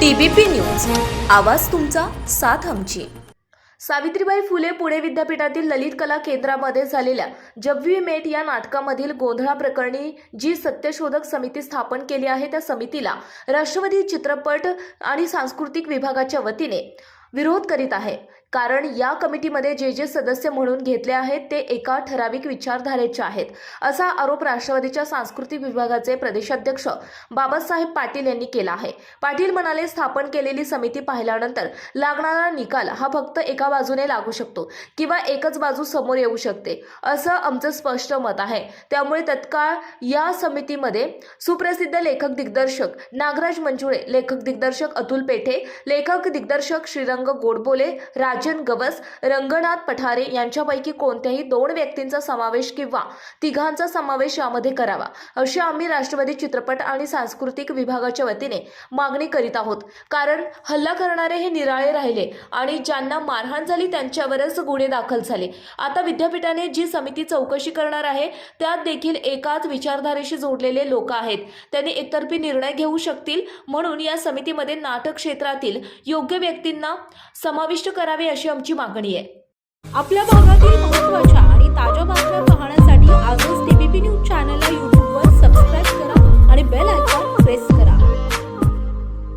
TBP news. आवाज तुमचा साथ आमची. सावित्रीबाई फुले पुणे विद्यापीठातील ललित कला केंद्रामध्ये झालेल्या जव्वी मेट या नाटकामधील गोंधळाप्रकरणी जी सत्यशोधक समिती स्थापन केली आहे त्या समितीला राष्ट्रवादी चित्रपट आणि सांस्कृतिक विभागाच्या वतीने विरोध करीत आहे. कारण या कमिटीमध्ये जे जे सदस्य म्हणून घेतले आहेत ते एका ठराविक विचारधारेचे आहेत असा आरोप राष्ट्रवादीच्या सांस्कृतिक विभागाचे प्रदेशाध्यक्ष बाबासाहेब पाटील यांनी केला आहे. पाटील म्हणाले स्थापन केलेली समिती पाहिल्यानंतर लागणारा निकाल हा फक्त एका बाजूने लागू शकतो किंवा एकच बाजू समोर येऊ शकते असं आमचं स्पष्ट मत आहे. त्यामुळे तत्काळ या समितीमध्ये सुप्रसिद्ध लेखक दिग्दर्शक नागराज मंजुळे लेखक दिग्दर्शक अतुल पेठे लेखक दिग्दर्शक श्रीरंग गोडबोले राज राजन गवस रंगनाथ पठारे यांच्यापैकी कोणत्याही दोन व्यक्तींचा समावेश किंवा तिघांचा समावेश यामध्ये करावा अशी आम्ही राष्ट्रवादी चित्रपट आणि सांस्कृतिक विभागाच्या वतीने मागणी करीत आहोत. कारण हल्ला करणारे हे निराळे राहिले आणि ज्यांना मारहाण झाली त्यांच्यावरच गुन्हे दाखल झाले. आता विद्यापीठाने जी समिती चौकशी करणार आहे त्यात देखील एकाच विचारधारेशी जोडलेले लोक आहेत. त्यांनी एकतर्फी निर्णय घेऊ शकतील म्हणून या समितीमध्ये नाटक क्षेत्रातील योग्य व्यक्तींना समाविष्ट करावे अशी आमची मागणी आहे. आपल्या भागातील